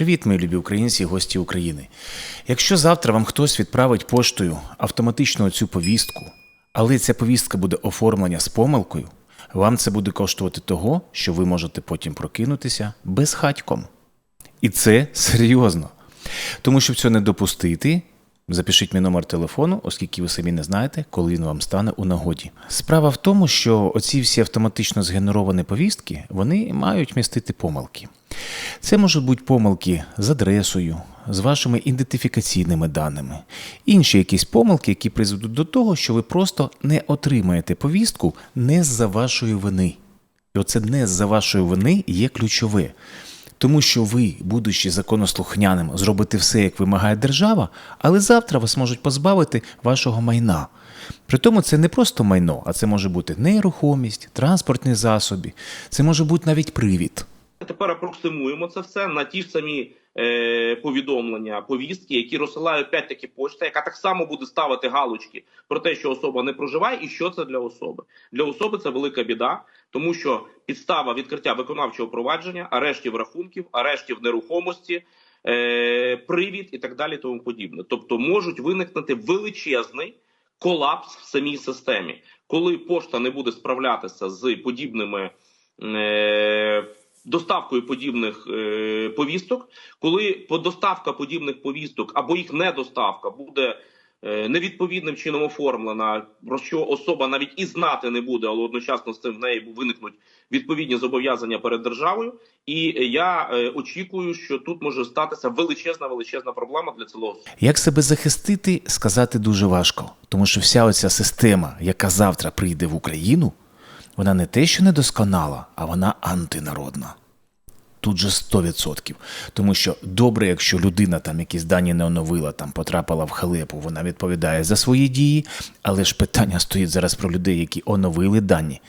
Привіт, мої любі українці і гості України. Якщо завтра вам хтось відправить поштою автоматично цю повістку, але ця повістка буде оформлена з помилкою, вам це буде коштувати того, що ви можете потім прокинутися безхатьком. І це серйозно. Тому щоб цього не допустити, запишіть мій номер телефону, оскільки ви самі не знаєте, коли він вам стане у нагоді. Справа в тому, що оці всі автоматично згенеровані повістки вони мають містити помилки. Це можуть бути помилки з адресою, з вашими ідентифікаційними даними, інші якісь помилки, які призведуть до того, що ви просто не отримаєте повістку не з-за вашої вини. І оце не з-за вашої вини є ключове. Тому що ви, будучи законослухняним, зробите все, як вимагає держава, але завтра вас можуть позбавити вашого майна. Притому це не просто майно, а це може бути нерухомість, транспортні засоби, це може бути навіть привід. Тепер апроксимуємо це все на ті ж самі е, повідомлення, повістки, які розсилає опять таки почта, яка так само буде ставити галочки про те, що особа не проживає, і що це для особи. Для особи це велика біда, тому що підстава відкриття виконавчого провадження, арештів рахунків, арештів нерухомості, е, привід і так далі, тому подібне. Тобто можуть виникнути величезний колапс в самій системі, коли пошта не буде справлятися з подібними. Е, доставкою подібних е, повісток, коли доставка подібних повісток або їх недоставка буде е, невідповідним чином оформлена, про що особа навіть і знати не буде, але одночасно з цим в неї виникнуть відповідні зобов'язання перед державою. І я е, очікую, що тут може статися величезна величезна проблема для цілого Як себе захистити, сказати дуже важко, тому що вся оця система, яка завтра прийде в Україну, вона не те, що недосконала, а вона антинародна. Тут же 100%. Тому що добре, якщо людина там якісь дані не оновила, там потрапила в халепу, вона відповідає за свої дії, але ж питання стоїть зараз про людей, які оновили дані,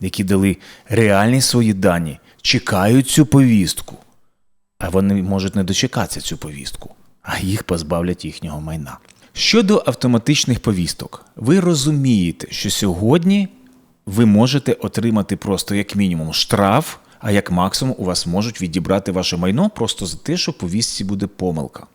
які дали реальні свої дані, чекають цю повістку. А вони можуть не дочекатися цю повістку, а їх позбавлять їхнього майна. Щодо автоматичних повісток, ви розумієте, що сьогодні ви можете отримати просто як мінімум штраф, а як максимум у вас можуть відібрати ваше майно просто за те, що в повістці буде помилка.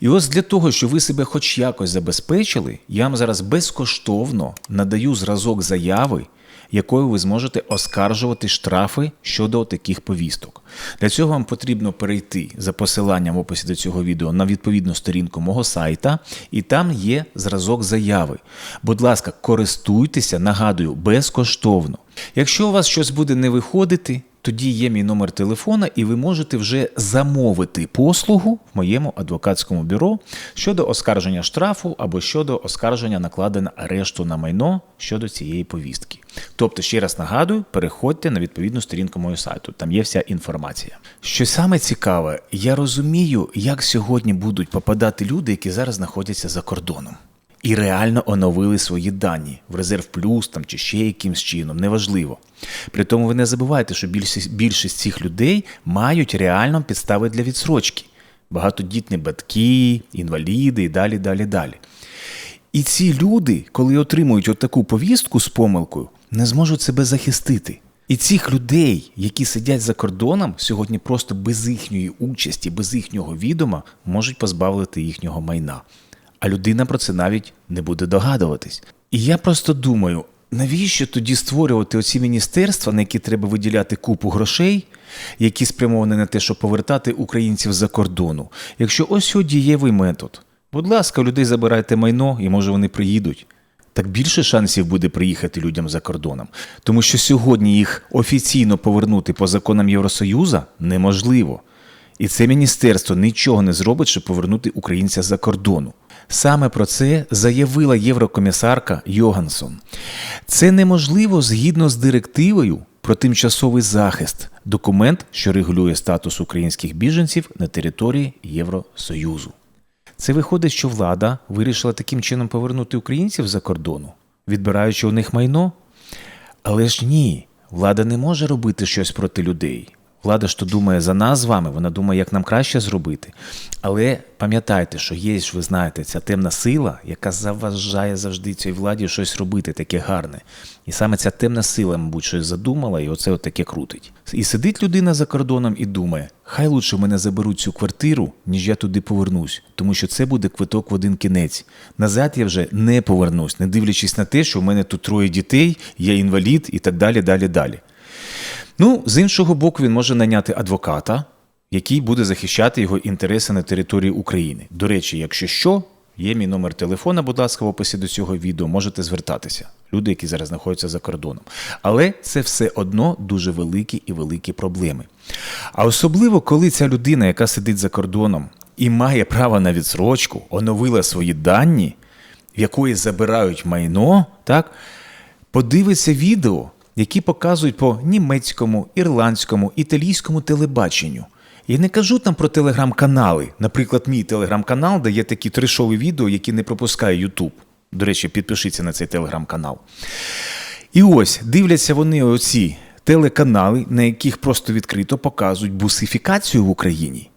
І ось для того, щоб ви себе хоч якось забезпечили, я вам зараз безкоштовно надаю зразок заяви, якою ви зможете оскаржувати штрафи щодо таких повісток. Для цього вам потрібно перейти за посиланням в описі до цього відео на відповідну сторінку мого сайта, і там є зразок заяви. Будь ласка, користуйтеся, нагадую, безкоштовно. Якщо у вас щось буде не виходити, тоді є мій номер телефона, і ви можете вже замовити послугу в моєму адвокатському бюро щодо оскарження штрафу або щодо оскарження накладення арешту на майно щодо цієї повістки. Тобто, ще раз нагадую, переходьте на відповідну сторінку мого сайту, там є вся інформація. Що саме цікаве, я розумію, як сьогодні будуть попадати люди, які зараз знаходяться за кордоном. І реально оновили свої дані в резерв плюс там чи ще якимсь чином, неважливо. При тому ви не забувайте, що більшість, більшість цих людей мають реально підстави для відсрочки. Багатодітні батьки, інваліди і далі, далі, далі. І ці люди, коли отримують отаку повістку з помилкою, не зможуть себе захистити. І цих людей, які сидять за кордоном, сьогодні просто без їхньої участі, без їхнього відома можуть позбавити їхнього майна. А людина про це навіть не буде догадуватись. І я просто думаю, навіщо тоді створювати оці міністерства, на які треба виділяти купу грошей, які спрямовані на те, щоб повертати українців за кордону, якщо ось о дієвий метод. Будь ласка, людей забирайте майно, і може вони приїдуть. Так більше шансів буде приїхати людям за кордоном, тому що сьогодні їх офіційно повернути по законам Євросоюзу неможливо. І це міністерство нічого не зробить, щоб повернути українця за кордону. Саме про це заявила єврокомісарка Йогансон. Це неможливо згідно з директивою про тимчасовий захист, документ, що регулює статус українських біженців на території Євросоюзу. Це виходить, що влада вирішила таким чином повернути українців за кордону, відбираючи у них майно. Але ж ні, влада не може робити щось проти людей. Влада ж думає за нас з вами, вона думає, як нам краще зробити. Але пам'ятайте, що є ж, ви знаєте, ця темна сила, яка заважає завжди цій владі щось робити таке гарне. І саме ця темна сила, мабуть, щось задумала, і оце таке крутить. І сидить людина за кордоном і думає: хай лучше мене заберуть цю квартиру, ніж я туди повернусь, тому що це буде квиток в один кінець. Назад я вже не повернусь, не дивлячись на те, що в мене тут троє дітей, я інвалід і так далі, далі, далі. Ну, з іншого боку, він може наняти адвоката, який буде захищати його інтереси на території України. До речі, якщо що, є мій номер телефона, будь ласка, в описі до цього відео, можете звертатися. Люди, які зараз знаходяться за кордоном. Але це все одно дуже великі і великі проблеми. А особливо, коли ця людина, яка сидить за кордоном і має право на відсрочку, оновила свої дані, в якої забирають майно, так, подивиться відео, які показують по німецькому, ірландському, італійському телебаченню. Я не кажу там про телеграм-канали. Наприклад, мій телеграм-канал, де є такі трешові відео, які не пропускає Ютуб. До речі, підпишіться на цей телеграм-канал. І ось дивляться вони оці телеканали, на яких просто відкрито показують бусифікацію в Україні.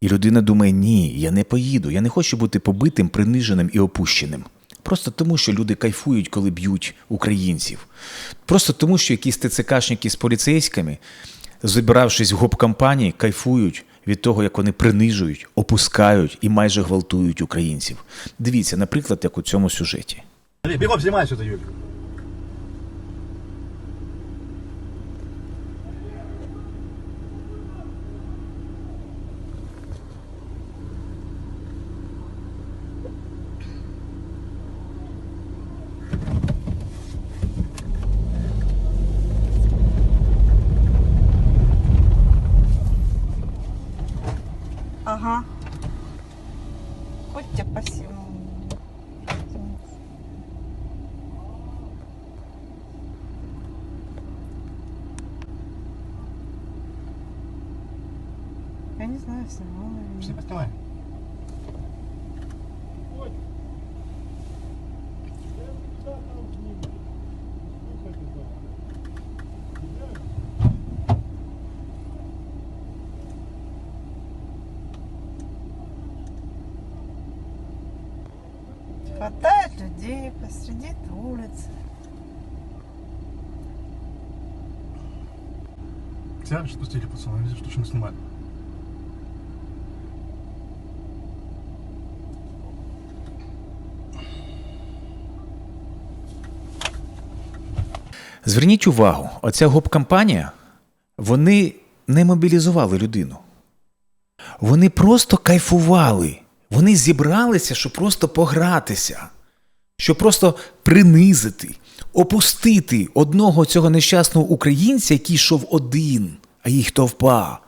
І людина думає: ні, я не поїду, я не хочу бути побитим, приниженим і опущеним. Просто тому, що люди кайфують, коли б'ють українців. Просто тому, що якісь ТЦКшники з поліцейськими, забиравшись в гоп-кампанії, кайфують від того, як вони принижують, опускають і майже гвалтують українців. Дивіться, наприклад, як у цьому сюжеті. Бігом снимай что-то, не знаю, Все, снимай. Хватает людей посреди улицы. Тебя спустили, пацаны, видишь, что мы снимали. Зверніть увагу, оця гоп-кампанія, вони не мобілізували людину. Вони просто кайфували. Вони зібралися, щоб просто погратися, щоб просто принизити, опустити одного цього нещасного українця, який йшов один, а їх товпа.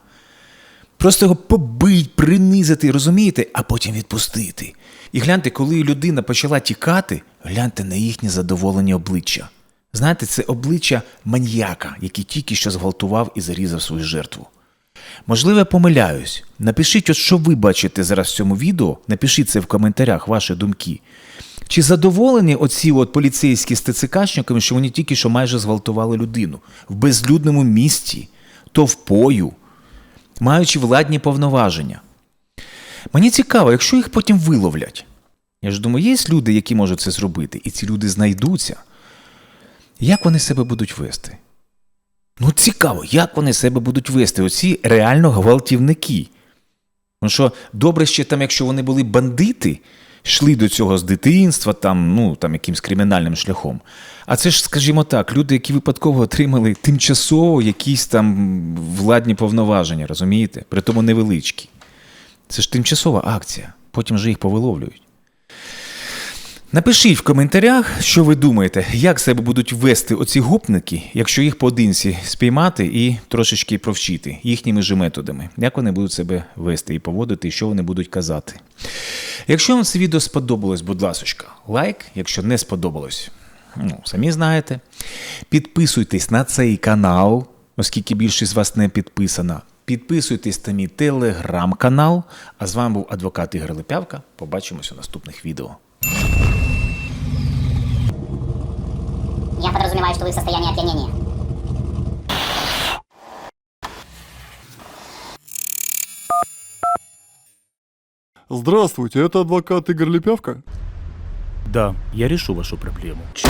Просто його побить, принизити, розумієте, а потім відпустити. І гляньте, коли людина почала тікати, гляньте на їхнє задоволені обличчя. Знаєте, це обличчя маньяка, який тільки що зґвалтував і зарізав свою жертву. Можливо, помиляюсь. Напишіть, от що ви бачите зараз в цьому відео, напишіть це в коментарях, ваші думки. Чи задоволені оці от поліцейські з ТЦКшниками, що вони тільки що майже зґвалтували людину в безлюдному місті, товпою, маючи владні повноваження? Мені цікаво, якщо їх потім виловлять. Я ж думаю, є люди, які можуть це зробити, і ці люди знайдуться. Як вони себе будуть вести? Ну, цікаво, як вони себе будуть вести, оці реально гвалтівники. Ну що, добре ще там, якщо вони були бандити, йшли до цього з дитинства, там, ну, там якимсь кримінальним шляхом. А це ж, скажімо так, люди, які випадково отримали тимчасово якісь там владні повноваження, розумієте? Притому невеличкі. Це ж тимчасова акція, потім же їх повиловлюють. Напишіть в коментарях, що ви думаєте, як себе будуть вести оці гопники, якщо їх поодинці спіймати і трошечки провчити їхніми же методами, як вони будуть себе вести і поводити, і що вони будуть казати. Якщо вам це відео сподобалось, будь ласка, лайк, якщо не сподобалось, ну, самі знаєте. Підписуйтесь на цей канал, оскільки більшість з вас не підписана. Підписуйтесь на мій телеграм-канал. А з вами був адвокат Ігор Лепявка. Побачимось у наступних відео. Я подразумеваю, что вы в состоянии опьянения. Здравствуйте, это адвокат Игорь Лепявка? Да, я решу вашу проблему. Ч...